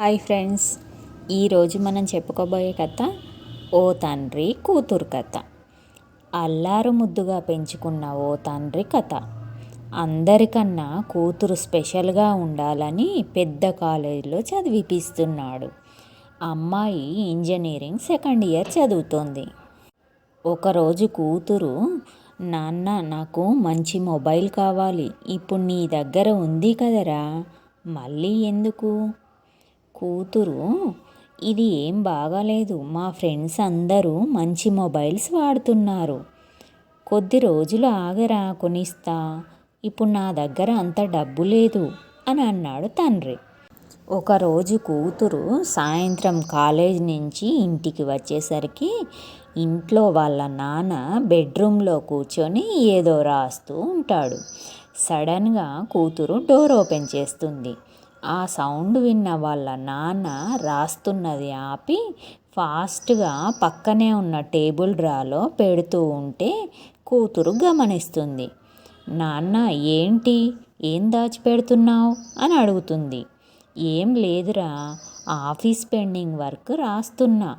Hi friends. ఈరోజు మనం చెప్పుకోబోయే కథ ఓ తండ్రి కూతురు కథ. అల్లారు ముద్దుగా పెంచుకున్న ఓ తండ్రి కథ. అందరికన్నా కూతురు స్పెషల్గా ఉండాలని పెద్ద కాలేజీలో చదివిపిస్తున్నాడు. అమ్మాయి ఇంజనీరింగ్ సెకండ్ ఇయర్ చదువుతోంది. ఒకరోజు కూతురు నాన్న నాకు మంచి మొబైల్ కావాలి. ఇప్పుడు నీ దగ్గర ఉంది కదరా. మళ్ళీ ఎందుకు? కూతురు ఇది ఏం బాగాలేదు. మా ఫ్రెండ్స్ అందరూ మంచి మొబైల్స్ వాడుతున్నారు. కొద్ది రోజులు ఆగరా కొనిస్తా. ఇప్పుడు నా దగ్గర అంత డబ్బు లేదు అని అన్నాడు తండ్రి. ఒకరోజు కూతురు సాయంత్రం కాలేజ్ నుంచి ఇంటికి వచ్చేసరికి ఇంట్లో వాళ్ళ నాన్న బెడ్రూమ్లో కూర్చొని ఏదో రాస్తూ ఉంటాడు. సడన్గా కూతురు డోర్ ఓపెన్ చేస్తుంది. ఆ సౌండ్ విన్న వాళ్ళ నాన్న రాస్తున్నది ఆపి ఫాస్ట్గా పక్కనే ఉన్న టేబుల్ డ్రాలో పెడుతూ ఉంటే కూతురు గమనిస్తుంది. నాన్న ఏంటి? ఏం దాచిపెడుతున్నావు అని అడుగుతుంది. ఏం లేదురా ఆఫీస్ పెండింగ్ వర్క్ రాస్తున్నా.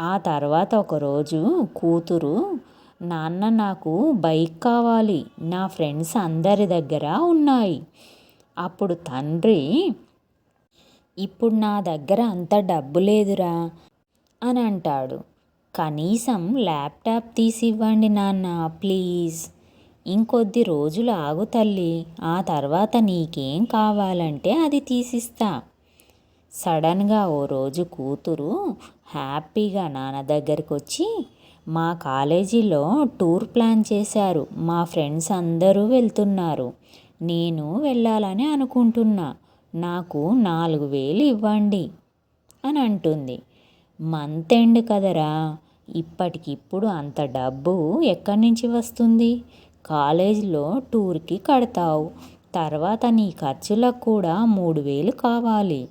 ఆ తర్వాత ఒకరోజు కూతురు నాన్న నాకు బైక్ కావాలి. నా ఫ్రెండ్స్ అందరి దగ్గర ఉన్నాయి. అప్పుడు తండ్రి ఇప్పుడు నా దగ్గర అంత డబ్బు లేదురా అని అంటాడు. కనీసం ల్యాప్టాప్ తీసి ఇవ్వండి నాన్న ప్లీజ్. ఇంకొద్ది రోజులు ఆగు తల్లి ఆ తర్వాత నీకేం కావాలంటే అది తీసిస్తా. సడన్గా ఓ రోజు కూతురు హ్యాపీగా నాన్న దగ్గరికి వచ్చి మా కాలేజీలో టూర్ ప్లాన్ చేశారు. మా ఫ్రెండ్స్ అందరూ వెళ్తున్నారు. నేను వెళ్ళాలని అనుకుంటున్నా. నాకు నాలుగు వేలు ఇవ్వండి అని అంటుంది. మంత్ ఎండ్ కదరా ఇప్పటికిప్పుడు అంత డబ్బు ఎక్కడి నుంచి వస్తుంది? కాలేజీలో టూర్కి కడతావు. తర్వాత నీ ఖర్చులకు కూడా మూడు వేలు కావాలి.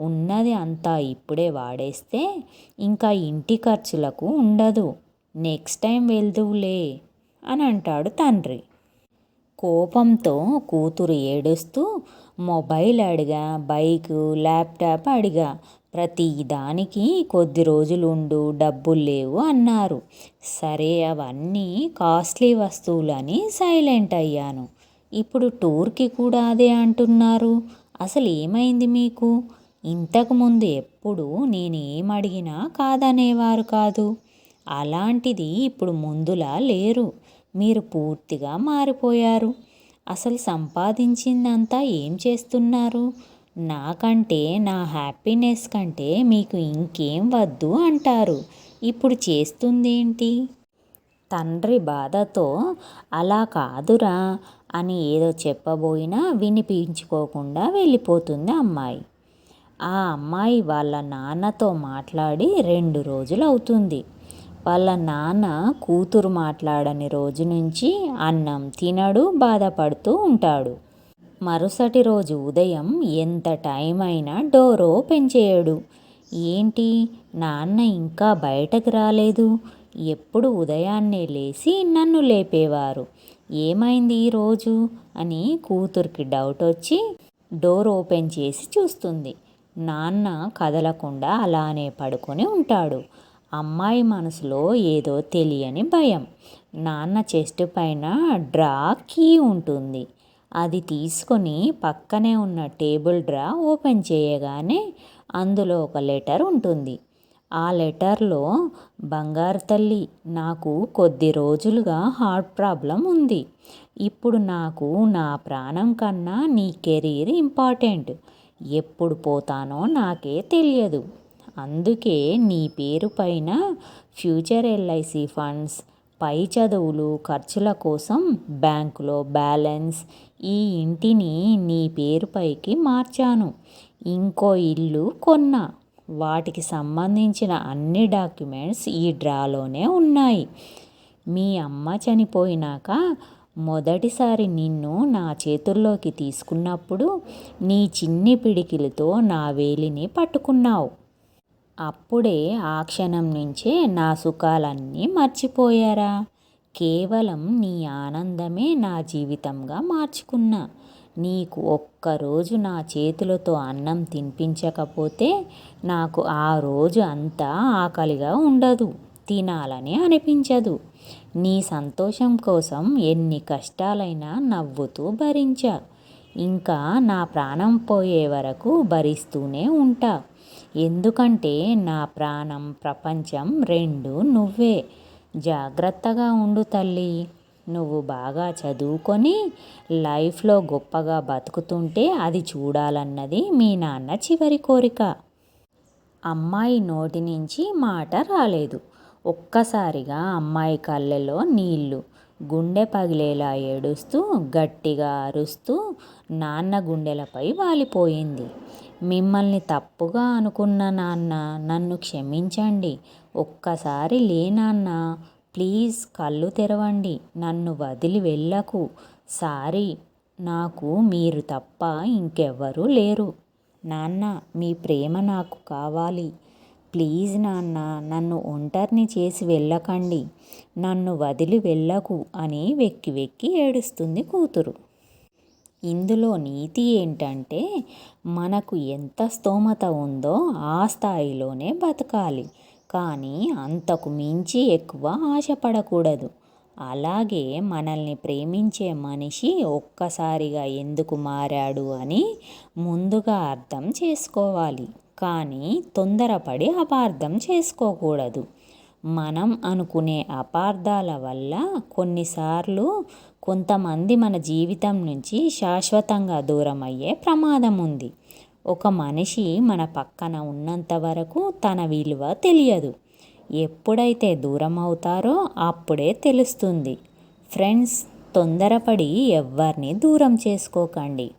ఉన్నది అంతా ఇప్పుడే వాడేస్తే ఇంకా ఇంటి ఖర్చులకు ఉండదు. నెక్స్ట్ టైం వెళ్దువులే అని అంటాడు తండ్రి. కోపంతో కూతురు ఏడుస్తూ మొబైల్ అడిగా బైకు ల్యాప్టాప్ అడిగా. ప్రతి దానికి కొద్ది రోజులు ఉండు డబ్బులు లేవు అన్నారు. సరే అవన్నీ కాస్ట్లీ వస్తువులని సైలెంట్ అయ్యాను. ఇప్పుడు టూర్కి కూడా అదే అంటున్నారు. అసలు ఏమైంది మీకు? ఇంతకుముందు ఎప్పుడు నేను ఏమడిగినా కాదనేవారు కాదు. అలాంటిది ఇప్పుడు ముందులా లేరు. మీరు పూర్తిగా మారిపోయారు. అసలు సంపాదించిందంతా ఏం చేస్తున్నారు? నాకంటే నా హ్యాపీనెస్ కంటే మీకు ఇంకేం వద్దు అంటారు. ఇప్పుడు చేస్తుందేంటి? తండ్రి బాధతో అలా కాదురా అని ఏదో చెప్పబోయినా వినిపించుకోకుండా వెళ్ళిపోతుంది అమ్మాయి. ఆ అమ్మాయి వాళ్ళ నాన్నతో మాట్లాడి రెండు రోజులు అవుతుంది వాళ్ళ నాన్న కూతురు మాట్లాడని రోజు నుంచి అన్నం తినడు బాధపడుతూ ఉంటాడు. మరుసటి రోజు ఉదయం ఎంత టైం అయినా డోర్ ఓపెన్ చేయడు ఏంటి? నాన్న ఇంకా బయటకు రాలేదు. ఎప్పుడు ఉదయాన్నే లేచి నన్ను లేపేవారు. ఏమైంది ఈరోజు అని కూతురికి డౌట్ వచ్చి డోర్ ఓపెన్ చేసి చూస్తుంది. నాన్న కదలకుండా అలానే పడుకొని ఉంటాడు. అమ్మాయి మనసులో ఏదో తెలియని భయం. నాన్న చెస్ట్ పైన డ్రా కీ ఉంటుంది. అది తీసుకొని పక్కనే ఉన్న టేబుల్ డ్రా ఓపెన్ చేయగానే అందులో ఒక లెటర్ ఉంటుంది. ఆ లెటర్లో బంగారు తల్లి నాకు కొద్ది రోజులుగా హార్ట్ ప్రాబ్లం ఉంది. ఇప్పుడు నాకు నా ప్రాణం కన్నా నీ కెరీర్ ఇంపార్టెంట్. ఎప్పుడు పోతానో నాకే తెలియదు. అందుకే నీ పేరు పైన ఫ్యూచర్ ఎల్ఐసి ఫండ్స్ పై చదువులు ఖర్చుల కోసం బ్యాంకులో బ్యాలెన్స్ ఈ ఇంటిని నీ పేరుపైకి మార్చాను. ఇంకో ఇల్లు కొన్నా. వాటికి సంబంధించిన అన్ని డాక్యుమెంట్స్ ఈ డ్రాలోనే ఉన్నాయి. మీ అమ్మ చనిపోయినాక మొదటిసారి నిన్ను నా చేతుల్లోకి తీసుకున్నప్పుడు నీ చిన్ని పిడికిలతో నా వేలిని పట్టుకున్నావు. అప్పుడే ఆ క్షణం నుంచే నా సుఖాలన్నీ మర్చిపోయారా. కేవలం నీ ఆనందమే నా జీవితంగా మార్చుకున్నా. నీకు ఒక్కరోజు నా చేతులతో అన్నం తినిపించకపోతే నాకు ఆ రోజు అంతా ఆకలిగా ఉండదు తినాలని అనిపించదు. నీ సంతోషం కోసం ఎన్ని కష్టాలైనా నవ్వుతూ భరించా. ఇంకా నా ప్రాణం పోయే వరకు భరిస్తూనే ఉంటా. ఎందుకంటే నా ప్రాణం ప్రపంచం రెండు నువ్వే. జాగ్రత్తగా ఉండు తల్లి. నువ్వు బాగా చదువుకొని లైఫ్లో గొప్పగా బతుకుతుంటే అది చూడాలన్నది మీ నాన్న చివరి కోరిక. అమ్మాయి నోటి నుంచి మాట రాలేదు. ఒక్కసారిగా అమ్మాయి కళ్ళలో నీళ్ళు. గుండె పగిలేలా ఏడుస్తూ గట్టిగా అరుస్తూ నాన్న గుండెలపై వాలిపోయింది. మిమ్మల్ని తప్పుగా అనుకున్న నాన్న నన్ను క్షమించండి. ఒక్కసారి లే నాన్న. ప్లీజ్ కళ్ళు తెరవండి. నన్ను వదిలి వెళ్ళకు. సారీ. నాకు మీరు తప్ప ఇంకెవ్వరూ లేరు. నాన్న మీ ప్రేమ నాకు కావాలి. ప్లీజ్ నాన్న నన్ను ఒంటరిని చేసి వెళ్ళకండి. నన్ను వదిలి వెళ్ళకు అని వెక్కి వెక్కి ఏడుస్తుంది కూతురు. ఇందులో నీతి ఏంటంటే మనకు ఎంత స్తోమత ఉందో ఆ స్థాయిలోనే బతకాలి. కానీ అంతకు మించి ఎక్కువ ఆశపడకూడదు. అలాగే మనల్ని ప్రేమించే మనిషి ఒక్కసారిగా ఎందుకు మారాడు అని ముందుగా అర్థం చేసుకోవాలి. కానీ తొందరపడి అపార్థం చేసుకోకూడదు. మనం అనుకునే అపార్థాల వల్ల కొన్నిసార్లు కొంతమంది మన జీవితం నుంచి శాశ్వతంగా దూరం అయ్యే ప్రమాదం ఉంది. ఒక మనిషి మన పక్కన ఉన్నంత వరకు తన విలువ తెలియదు. ఎప్పుడైతే దూరం అవుతారో అప్పుడే తెలుస్తుంది. ఫ్రెండ్స్ తొందరపడి ఎవరిని దూరం చేసుకోకండి.